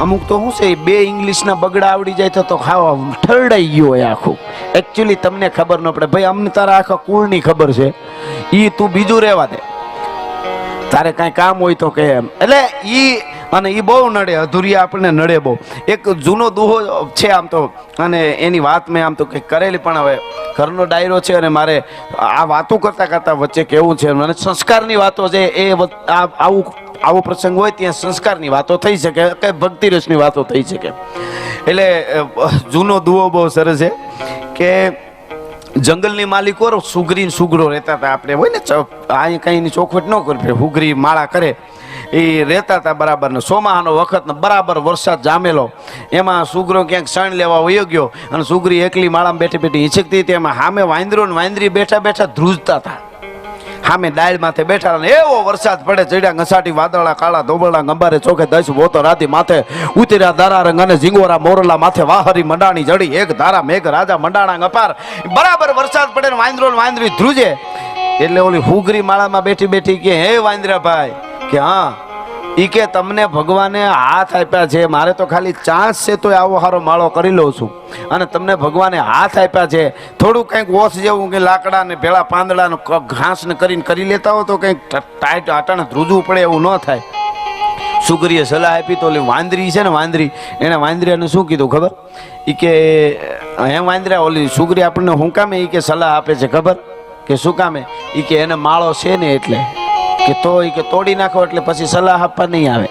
અમુક તો શું છે બે ઇંગ્લિશના બગડા આવડી જાય તો તો ખાવા ઠરડાઈ ગયું હોય આખું. એકચ્યુઅલી તમને ખબર ન પડે. ભાઈ, અમને તારા આખા કુળની ખબર છે. એ તું બીજું રહેવા દે. તારે કાંઈ કામ હોય તો કે એમ. એટલે એ અને એ બહુ નડે. અધૂરિયા આપણને નડે બહુ. એક જૂનો દુહો છે આમ તો. અને એની વાત મેં આમ તો કંઈક કરેલી, પણ હવે ઘરનો ડાયરો છે અને મારે આ વાતો કરતાં કરતાં વચ્ચે કેવું છે અને સંસ્કારની વાતો છે એ આવું આવો પ્રસંગ હોય ત્યાં સંસ્કારની વાતો થઈ શકે કે ભક્તિ રસની વાતો થઈ શકે. એટલે જૂનો દુઓ બહુ સરસ છે કે જંગલની માલિકો સુગરી સુગરો રહેતા હતા આપણે, હોય ને અહીં કઈ ચોખવટ ન કરી હુગરી માળા કરે. એ રહેતા હતા બરાબર ને સોમાહાનો વખત બરાબર વરસાદ જામેલો. એમાં સુગરો ક્યાંક શણ લેવા વયો ગયો અને સુગરી એકલી માળામાં બેઠી બેઠી ઈચ્છકતી હતી. એમાં સામે વાંદરો ને વાંદરી બેઠા બેઠા ધ્રુજતા હતા. સામે ડાયલ માથે બેઠા અને એવો વરસાદ પડે ચડ્યા ઘસાટી, વાદળા, કાળા, ધોબળા, ગંબારે ચોખે દસ બોતો રાતી માથે ઉતર્યા દારા રંગ અને ઝીંગોરા મોરલા માથે વાહરી મંડાણી જડી. એક ધારા મેઘ, રાજા મંડાણા ગપાર બરાબર વરસાદ પડે ને વાંદરો ને વાંદરી ધ્રુજે. એટલે ઓલી હુગરી માળામાં બેઠી બેઠી કે, હે વાંદરા ભાઈ, કે હા ઈ કે તમને ભગવાને હાથ આપ્યા છે, મારે તો ખાલી ચાન્સ છે, તોય આવો સારો માળો કરી લઉં છું. અને તમને ભગવાને હાથ આપ્યા છે, થોડું કંઈક ઓછ જેવું કે લાકડા ને ભેળા પાંદડા ને ઘાસ ને કરીને કરી લેતા હો તો કંઈક ટાઈટ આટાણે ધ્રુજવું પડે એવું ન થાય. સુગરીએ સલાહ આપી તો ઓલી વાંદરી છે ને વાંદરી, એને વાંદરીયાને શું કીધું ખબર? ઈ કે, હે વાંદરા, ઓલી સુગરી આપણને હું કામે ઈ કે સલાહ આપે છે, ખબર? કે શું કામે? ઈ કે, એને માળો છે ને એટલે. કે તો ઈ કે તોડી નાખો એટલે પછી સલાહ આપવા નહીં આવે.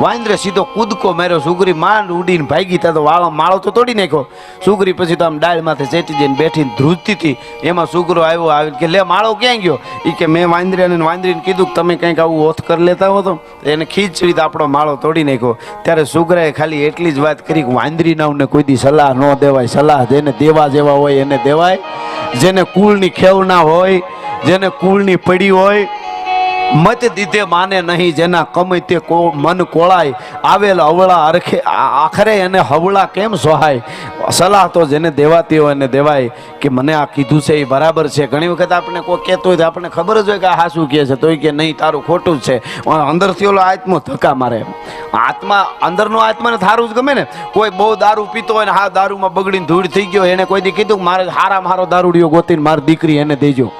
વાંદરે સીધો કૂદકો માર્યો, સુગરી માંડ ઉડીને ભાગી તા તો વાળો માળો તો તોડી નાખ્યો. સુગરી પછી તો આમ ડાળ માથે ચેટી જઈને બેઠીને ધ્રુજતી હતી. એમાં સુગરો આવ્યો આવી કે લે માળો ક્યાં ગયો? એ કે મેં વાંદરીને વાંદરીને કીધું કે તમે કંઈક આવું ઓથ કરી લેતા હો તો. એને ખીચડી આપણો માળો તોડી નાખ્યો. ત્યારે સુગરાએ ખાલી એટલી જ વાત કરી કે વાંદરી નાવને કોઈ દી સલાહ ન દેવાય. સલાહ જેને દેવા જેવા હોય એને દેવાય. જેને કુળની ખેવ ના હોય, જેને કુળની પડી હોય મત દીધે માને નહીં, જેના કમે તે કો મન કોળાય. આવેલ અવળા અરખે આખરે એને હવળા કેમ સહાય? સલાહ તો જેને દેવાતી હોય એને દેવાય કે મને આ કીધું છે એ બરાબર છે. ઘણી વખત આપણે કોઈ કહેતો હોય તો આપણને ખબર જ હોય કે આ હાસું કહે છે, તોય કે નહીં, તારું ખોટું જ છે. અંદરથી ઓલો આત્મો ધક્કા મારે. આત્મા અંદરનો આત્માને થારું જ ગમે ને. કોઈ બહુ દારૂ પીતો હોય ને હા, દારૂમાં બગડીને ધૂળ થઈ ગયો એને કોઈ દી કીધું મારે હારા મારો દારૂડિયો ગોતીને મારી દીકરી એને દેજો.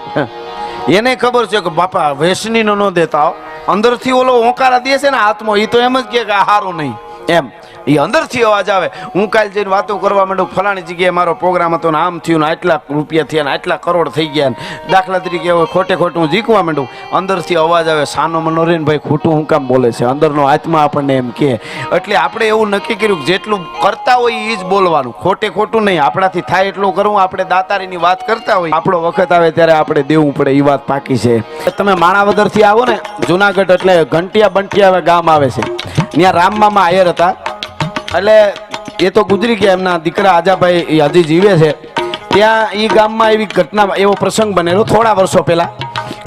એને ખબર છે કે બાપા વેસની નો દેતા. અંદરથી ઓલો ઓંકારા દે છે ને આત્મો એ તો એમ જ કે હારું નહીં એમ. એ અંદરથી અવાજ આવે. હું કાલ જઈને વાતો કરવા માંડું, ફલાણી જગ્યાએ મારો પ્રોગ્રામ હતો ને આમ થયું ને આટલા રૂપિયા થયા ને આટલા કરોડ થઈ ગયા ને. દાખલા તરીકે ખોટે ખોટું જીકવા માંડું. અંદરથી અવાજ આવે, સાનો મનોરેન ભાઈ ખોટું હું કામ બોલે છે? અંદરનો આત્મા આપણને એમ કહે. એટલે આપણે એવું નક્કી કર્યું કે જેટલું કરતા હોય એ જ બોલવાનું. ખોટે ખોટું નહીં. આપણાથી થાય એટલું કરવું. આપણે દાતારીની વાત કરતા હોય. આપણો વખત આવે ત્યારે આપણે દેવું પડે. એ વાત પાકી છે. તમે માણાવદરથી આવો ને. જુનાગઢ એટલે ઘંટિયા બંટિયા ગામ આવે છે. ત્યાં રામ મામા આયર હતા. એટલે એ તો ગુજરી ગયા એમના દીકરા આજાભાઈ હજી જીવે છે. ત્યાં એ ગામમાં એવી ઘટના, એવો પ્રસંગ બનેલો થોડા વર્ષો પહેલાં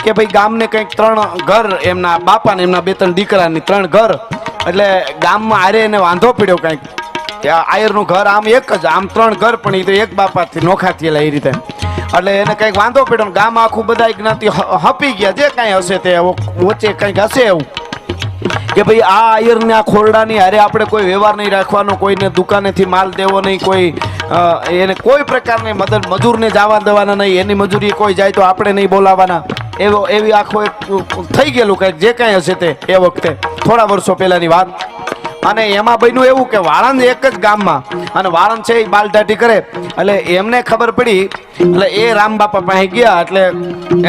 કે ભાઈ ગામને કંઈક ત્રણ ઘર એમના બાપાને, એમના બે ત્રણ દીકરાની ત્રણ ઘર, એટલે ગામમાં આરે એને વાંધો પડ્યો કંઈક. આયરનું ઘર આમ એક જ, આમ ત્રણ ઘર, પણ એ તો એક બાપાથી નોખા થયેલા એ રીતે. એટલે એને કંઈક વાંધો પડ્યો ગામ આખું બધા જ્ઞાતિ હપી ગયા. જે કાંઈ હશે તે વચ્ચે કંઈક હશે એવું. કે ભાઈ આ આયરને આ ખોરડાની હારે આપણે કોઈ વ્યવહાર નહીં રાખવાનો, કોઈને દુકાનેથી માલ દેવો નહીં, કોઈ એને કોઈ પ્રકારની મદદ, મજૂરને જવા દેવાના નહીં, એની મજૂરી કોઈ જાય તો આપણે નહીં બોલાવવાના એવો, એવી આખો એક થઈ ગયેલું કંઈક, જે કાંઈ હશે તે, એ વખતે. થોડા વર્ષો પહેલાંની વાત. અને એમાં બન્યું એવું કે વાળંદ એક જ ગામમાં અને વાળંદ છે એ બાલટાટી કરે. એટલે એમને ખબર પડી, એટલે એ રામ બાપા પાસે ગયા, એટલે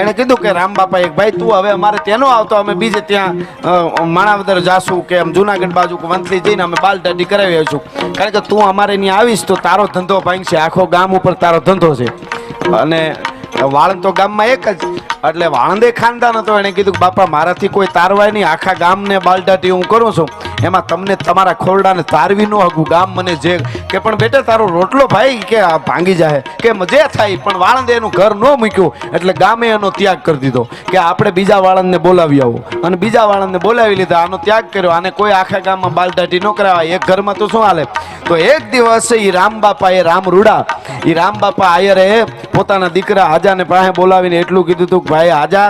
એણે કીધું કે, રામ બાપા એક ભાઈ, તું હવે અમારે તેનો આવતો, અમે બીજે ત્યાં માણાવદર જાશું કે આમ જુનાગઢ બાજુ વંથલી જઈને અમે બાલટાટી કરાવી આવીશું. કારણ કે તું અમારે ત્યાં આવીશ તો તારો ધંધો ભાંગશે, આખો ગામ ઉપર તારો ધંધો છે. અને વાળંદ તો ગામમાં એક જ, એટલે વાળંદે ખાનદાન હતો, એણે કીધું કે, બાપા, મારાથી કોઈ તારવાય નહીં, આખા ગામને બાલટાટી હું કરું છું. એમાં તમને તમારા ખોરડાને તારવી ન હગું ગામ મને જે કે પણ બેટા, તારો રોટલો ભાઈ કે ભાંગી જાય કે મજે થાય, પણ વાળંદે એનું ઘર ન મૂક્યું, એટલે ગામે એનો ત્યાગ કરી દીધો, કે આપણે બીજા વાળંદને બોલાવી આવો. અને બીજા વાળંદને બોલાવી લીધા, આનો ત્યાગ કર્યો, આને કોઈ આખા ગામમાં બાલદાટી ન કરાવાય, એક ઘરમાં તો શું હાલે? તો એક દિવસ એ રામ બાપા એ રામ રૂડા એ રામ બાપા આયરે પોતાના દીકરા આજાને પાસે બોલાવીને એટલું કીધું હતું કે, ભાઈ આજા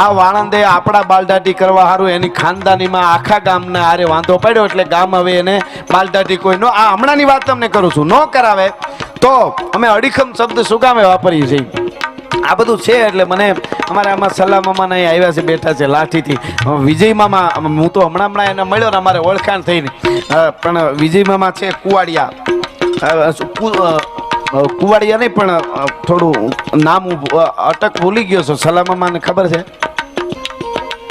આ વાણંદે આપણા બાલદાટી કરવા સારું એની ખાનદાનીમાં આખા ગામના આરે વાંધો પડ્યો, એટલે ગામ હવે એને બાલદાટી કોઈ નો આ હમણાંની વાત તમને કરું છું? ન કરાવે તો અમે અડીખમ શબ્દ શું કામે વાપરીએ છીએ? આ બધું છે એટલે મને અમારે આમાં સલાહ મામા નહીં આવ્યા છે, બેઠા છે લાઠીથી. વિજય મામા, હું તો હમણાં હમણાં એને મળ્યો ને અમારે ઓળખાણ થઈને. પણ વિજય મામા છે કુવાડિયા. કુવાડિયા નહીં, પણ થોડું નામ અટક ભૂલી ગયો છું. સલાહ મામાને ખબર છે?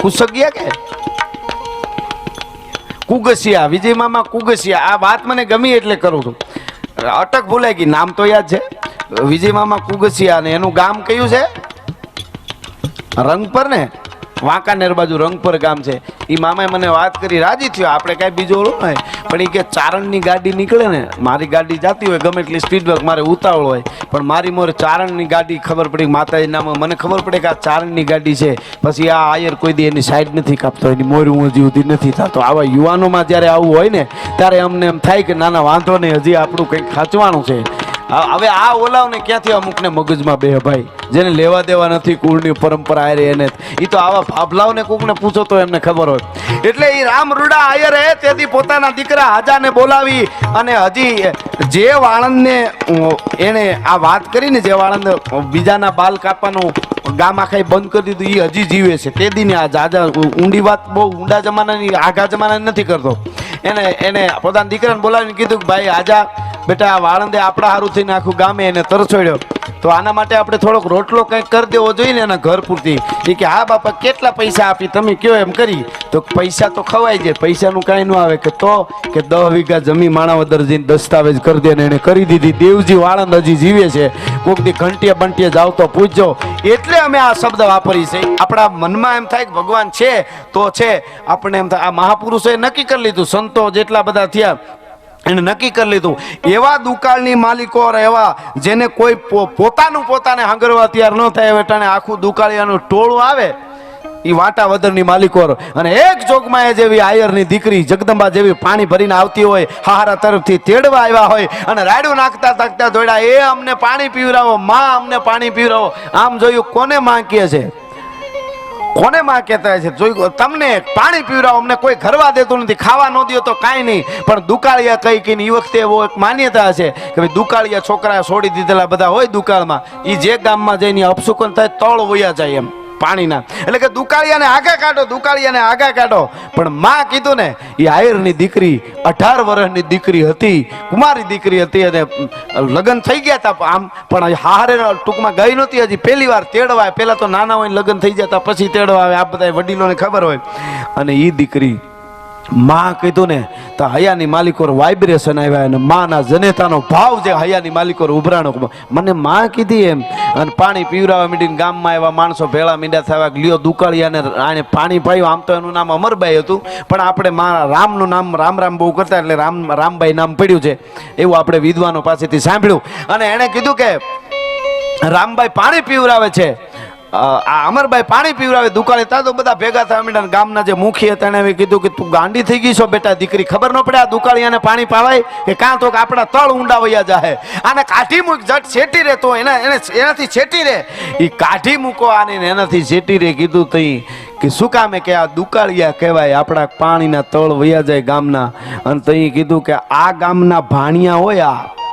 કુસગિયા કે? કુગસિયા, વિજય મામા કુગસિયા, આ વાત મને ગમી એટલે કરું છું. અટક ભૂલાઈ ગઈ, નામ તો યાદ છે. વિજય મામા કુગસિયા ને એનું ગામ કયું છે? રંગ પર ને? વાંકાનેર બાજુ રંગપર ગામ છે. એ મામાએ મને વાત કરી, રાજી થયો. આપણે કાંઈ બીજું ઓલું નહીં. પણ એ કે ચારણની ગાડી નીકળે ને, મારી ગાડી જાતી હોય, ગમે એટલી સ્પીડ મારે ઉતાવળ હોય, પણ મારી મોરે ચારણની ગાડી ખબર પડી, માતાજી નામ મને ખબર પડે કે આ ચારણની ગાડી છે. પછી આ આયર કોઈ દી એની સાઈડ નથી કાપતો, એની મોર હજી સુધી નથી થતો. આવા યુવાનોમાં જ્યારે આવું હોય ને, ત્યારે અમને એમ થાય કે નાના વાંધો નહીં, હજી આપણું કંઈક ખાંચવાનું છે. હવે આ ઓલાવને ક્યાંથી અમુકને મગજમાં બે ભાઈ? જેને લેવા દેવા નથી, કુળની પરંપરા આયરે એને. એ તો આવા ભાભલાઓને કોકને પૂછો તો એમને ખબર હોય. એટલે એ રામ રૂડા આયરે, તેથી પોતાના દીકરા હાજાને બોલાવી અને હજી જે વાળંદને એણે આ વાત કરીને જે વાળંદ બીજાના બાલ કાપવાનું ગામ આખાઈ બંધ કરી દીધું એ હજી જીવે છે. તે દીને આ જાજા ઊંડી વાત બહુ ઊંડા જમાનાની, આઘા જમાનાની નથી કરતો. એને એને પોતાના દીકરાને બોલાવીને કીધું કે ભાઈ આજા બેટા, આ વાળંદે આપણા હારું થઈને આખું ગામે એને તરછોડ્યો તો આના માટે આપણે થોડોક રોટલો કંઈક કરી દેવો જોઈએ ને એના ઘર પૂરતી. એ કે, હા, બાપા, કેટલા પૈસા આપી? તમે કયો એમ કરી. તો પૈસા તો ખવાય જાય પૈસાનું કાંઈ ન આવે કે તો કે દસ વીઘા જમી માણાવદર જઈને દસ્તાવેજ કરી દે ને એને કરી દીધી. દેવજી વાળંદ હજી જીવે છે. કોક દી ઘંટીએ બંટીએ જાવ તો પૂછજો એટલે અમે આ શબ્દ વાપરી છે આપણા મનમાં એમ થાય કે ભગવાન છે, તો છે. આપણે એમ થાય, આ મહાપુરુષોએ નક્કી કરી લીધું. સંતો જેટલા બધા થયા એને નક્કી કરી લીધું. એવા દુકાળની માલિકો એવા જેને કોઈ પોતાનું પોતાને હાંગરવા તૈયાર ન થાય હવે ટાણે આખું દુકાળિયાનું ટોળું આવે એ વાંટા વદરની માલિકો અને એક જોગમાએ જેવી આયરની દીકરી જગદંબા જેવી પાણી ભરીને આવતી હોય હારા તરફથી તેડવા આવ્યા હોય અને રાડું નાખતા નાખતા દોડ્યા, એ અમને પાણી પીવરાવો, માં અમને પાણી પીવરાવો. આમ જોયું કોને માંગીએ છે? કોને માં કહેતા છે? જોઈ તમને પાણી પીવડાવો, અમને કોઈ ઘરવા દેતું નથી, ખાવા ન દો તો કાંઈ નહીં. પણ દુકાળિયા કઈ કઈ એ વખતે એવો એક માન્યતા છે કે ભાઈ દુકાળિયા છોકરા છોડી દીધેલા બધા હોય દુકાળમાં એ જે ગામમાં જઈને અપસુકન થાય, તળ વયા જાય એમ. પાણીના. એટલે કે દુકાળિયાને આગા કાઢો, દુકાળિયાને આગા કાઢો. પણ માં કીધું ને એ આયરની દીકરી, અઢાર વર્ષની દીકરી હતી, કુમારી દીકરી હતી અને લગ્ન થઈ ગયા હતા આમ, પણ હારે ટૂંકમાં ગઈ નહોતી, હજી પહેલી વાર તેડવા પહેલાં તો નાના હોય લગ્ન થઈ જતા, પછી તેડવા આવે. આ બધા વડીલોને ખબર હોય. અને એ દીકરી, માં કીધું ને તો હયાની માલિકોર વાઇબ્રેશન આવ્યા અને માના જનેતાનો ભાવ જે હયાની માલિકોર ઉભરાણો મને માં કીધી એમ, અને પાણી પીવરાવા મીડીને ગામમાં એવા માણસો ભેળા મીંડા થયા લ્યો દુકાળિયાને આને પાણી પાયું. આમ તો એનું નામ અમરબાઈ હતું, પણ આપણે મા રામનું નામ રામ રામ બહુ કરતા એટલે રામ રામબાઈ નામ પડ્યું છે. એવું આપણે વિદ્વાનો પાસેથી સાંભળ્યું. અને એણે કીધું કે, રામભાઈ પાણી પીવરાવે છે. આ અમરભાઈ પાણી પીવરાવે દુકાળે તા તો બધા ભેગા થયા. મીડા ગામના જે મુખી હતા એમ કીધું કે તું ગાંડી થઈ ગઈ છો બેટા, દીકરી ખબર ન પડે આ દુકાળિયાને પાણી પાવાય કે કાં તો કે આપણા તળ ઊંડા વયા જાહે. આને કાઢી મૂક, જટ છેટી રે તો એના, એને એનાથી છેટી રે. એ કાઢી મૂકો આને ને એનાથી છેટી રે. કીધું તઈ કે શું કામે કે આ દુકાળિયા કહેવાય, આપણા પાણીના તળ વયા જાય ગામના. અને તઈ કીધું કે આ ગામના ભાણિયા હોય આ.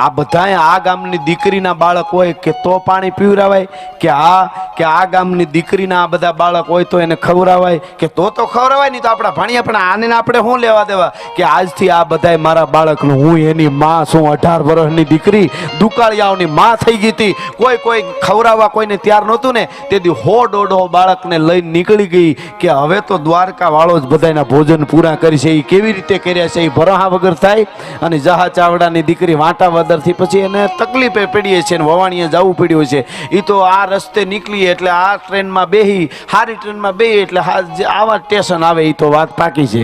આ બધાય આ ગામની દીકરીના બાળક હોય કે તો પાણી પીવરાવાય? કે આ કે આ ગામની દીકરીના આ બધા બાળક હોય તો એને ખવડાવાય કે તો તો ખવરાવાય, નહીં તો આપણા ભાણીએ પણ આને આપણે શું લેવા દેવા? કે આજથી આ બધાય મારા બાળકનું હું એની માં શું અઢાર વર્ષની દીકરી, દુકાળિયાઓની માં થઈ ગઈ હતી. કોઈ કોઈ ખવડાવવા કોઈને તૈયાર નહોતું ને, તેથી હો દોઢો બાળકને લઈને નીકળી ગઈ કે હવે તો દ્વારકા વાળો જ બધાના ભોજન પૂરા કરી છે. એ કેવી રીતે કર્યા છે એ ભરહા વગર થાય? અને જહા ચાવડાની દીકરી વાંટા વદરથી પછી એને તકલીફે પડીએ છે અને વવાણીએ જવું પડ્યું છે. એ તો આ રસ્તે નીકળીએ એટલે આ ટ્રેનમાં બેહી સારી ટ્રેનમાં બેહી એટલે આવા સ્ટેશન આવે એ તો વાત પાકી છે.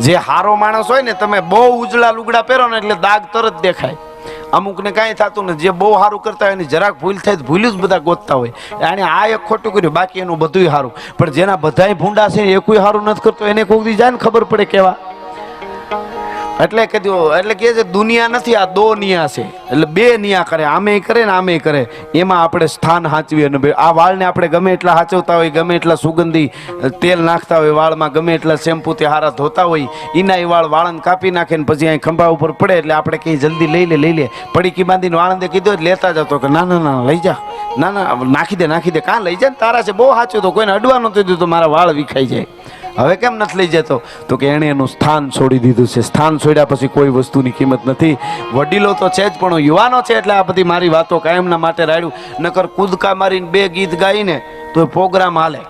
જે હારો માણસ હોય ને તમે બહુ ઉજળા લુગડા પહેરો ને એટલે દાગ તરત દેખાય. અમુકને કાંઈ થતું નથી. જે બહુ સારું કરતા હોય ને જરાક ભૂલ થાય ભૂલ્યું જ બધા ગોતતા હોય. અને આ એક ખોટું કર્યું, બાકી એનું બધુંય સારું પણ જેના બધાય ભૂંડા છે એ સારું નથી કરતો, એને કોઈ જાય ને ખબર પડે કેવા. એટલે કીધું એટલે કે છે, દુનિયા નથી, આ દો નિયા છે. એટલે બે નિયા કરે આમે કરે ને આમે કરે. એમાં આપણે સ્થાન સાચવીએ અને ભાઈ આ વાળને આપણે ગમે એટલા સાચવતા હોય, ગમે એટલા સુગંધી તેલ નાખતા હોય, વાળમાં ગમે એટલા શેમ્પૂથી હારા ધોતા હોય એના એ વાળ વાળંદ કાપી નાખે ને પછી અહીં ખંભા ઉપર પડે એટલે આપણે કંઈ જલ્દી લઈ લે લઈ લે. પડીકી બાંધીને વાળંદે કીધું લેતા જતો કે, ના ના ના, લઈ જા. ના ના, નાખી દે નાખી દે. કાં લઈ જાય ને? તારા છે, બહુ સાચું તો, કોઈને અડવા નહોતું દીધું મારા વાળ વિખાઈ જાય. હવે કેમ નથી લઈ જતો? તો કે એણે એનું સ્થાન છોડી દીધું છે. સ્થાન છોડ્યા પછી કોઈ વસ્તુની કિંમત નથી. વડીલો તો છે જ, પણ યુવાનો છે એટલે આ બધી મારી વાતો કાયમના માટે રાડ્યું નકર કૂદકા મારીને બે ગીત ગાઈને તો પ્રોગ્રામ હાલે.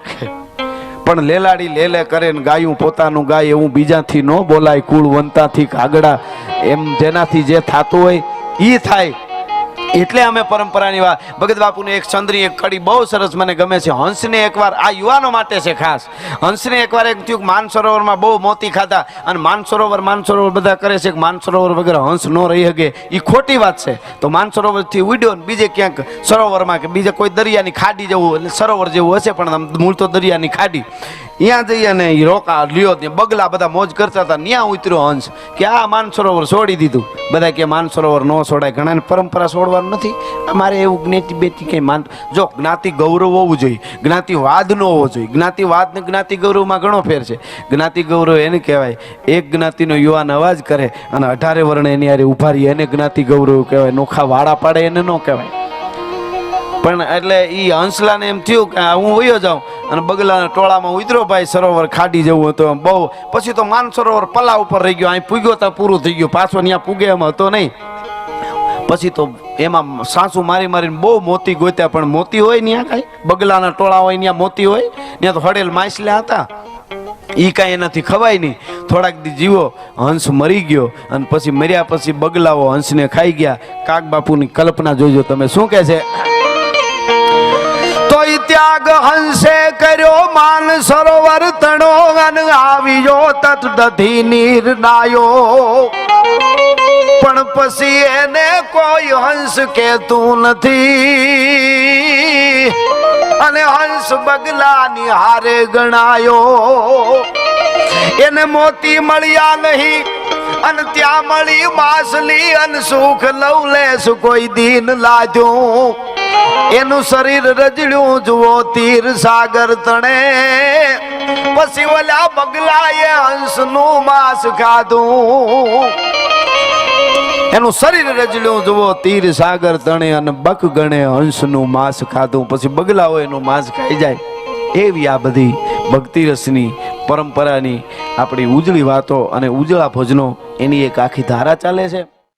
પણ લેલાડી લેલે કરે ને ગાયું પોતાનું ગાય, એવું બીજાથી ન બોલાય. કુળ વંતાથી કાગડા, એમ જેનાથી જે થતું હોય એ થાય. એટલે અમે પરંપરાની વાત. ભગત બાપુની એક ચંદ્રી, એક કડી બહુ સરસ મને ગમે છે. હંસને એકવાર, આ યુવાનો માટે છે ખાસ. હંસને એકવાર એક થયું માનસરોવરમાં બહુ મોતી ખાધા અને માનસરોવર માનસરોવર બધા કરે છે કે માનસરોવર વગેરે હંસ ન રહી શકે. એ ખોટી વાત છે. તો માનસરોવરથી ઉડ્યો ને બીજે ક્યાંક સરોવરમાં કે બીજે કોઈ દરિયાની ખાડી જેવું, એટલે સરોવર જેવું હશે પણ મૂળ તો દરિયાની ખાડી. ત્યાં જઈ અને રોકા, લ્યો બગલા બધા મોજ કરતા હતા. ત્યાં ઉતર્યો હંસ કે આ માનસરોવર છોડી દીધું. બધા કે માનસરોવર ન છોડાય. ઘણાને પરંપરા છોડવાનું નથી. અમારે એવું જ્ઞાતિ બેટી કંઈ માન જો જ્ઞાતિ ગૌરવ હોવું જોઈએ જ્ઞાતિવાદ ન હોવો જોઈએ. જ્ઞાતિવાદ ને જ્ઞાતિ ગૌરવમાં ઘણો ફેર છે. જ્ઞાતિ ગૌરવ એને કહેવાય, એક જ્ઞાતિનો યુવાન અવાજ કરે અને અઢારે વર્ણ એની હારે ઊભા રહી એને જ્ઞાતિ ગૌરવ કહેવાય, નોખા વાળા પાડે એને ન કહેવાય. પણ એટલે એ હંસલાને એમ થયું કે હું વયો જાઉં અને બગલાના ટોળામાં ઉતરો ભાઈ, સરોવર ખાડી જવું હતું બહુ પછી તો માન સરોવર પલા ઉપર રહી ગયો, અહીં પૂગ્યો તો પૂરું થઈ ગયું. પાછો ત્યાં પૂગે એમ હતો નહીં. પછી તો એમાં સાસુ મારી મારીને બહુ મોતી ગોત્યા, પણ મોતી હોય ત્યાં કાંઈ? બગલાના ટોળા હોય ત્યાં મોતી હોય? ત્યાં તો હડેલ માછલા હતા. ઈ કાંઈ એનાથી ખવાય નહીં. થોડાક દી જીવો, હંસ મરી ગયો અને પછી મર્યા પછી બગલાઓ હંસને ખાઈ ગયા. કાક બાપુની કલ્પના જોજો તમે, શું કહે છે? તોય ત્યાગ હંસે કર્યો માન સરોવર તણો અન આવ્યો તટદધી નિર્ણાયો પણ પછી એને કોઈ હંસ કેતું નથી. અને હંસ બગલાની હારે ગણાયો. એને મોતી મળ્યા નહીં અને ત્યાં મળી માસલી અને સુખ લવલેસ કોઈ દીન લાજું એનું શરીર રજડ્યું જુઓ તીર સાગર તણે. પછી ઓલા બગલાએ હંસનું માંસ ખાધું. એનું શરીર રજડ્યું, જુઓ, તીર સાગર તણે અને બક ગણે હંસનું માંસ ખાધું. પછી બગલાઓ એનું માંસ ખાઈ જાય. એવી આ બધી ભક્તિ રસની પરંપરાની આપણી ઉજળી વાતો અને ઉજળા ભોજનો એની એક આખી ધારા ચાલે છે.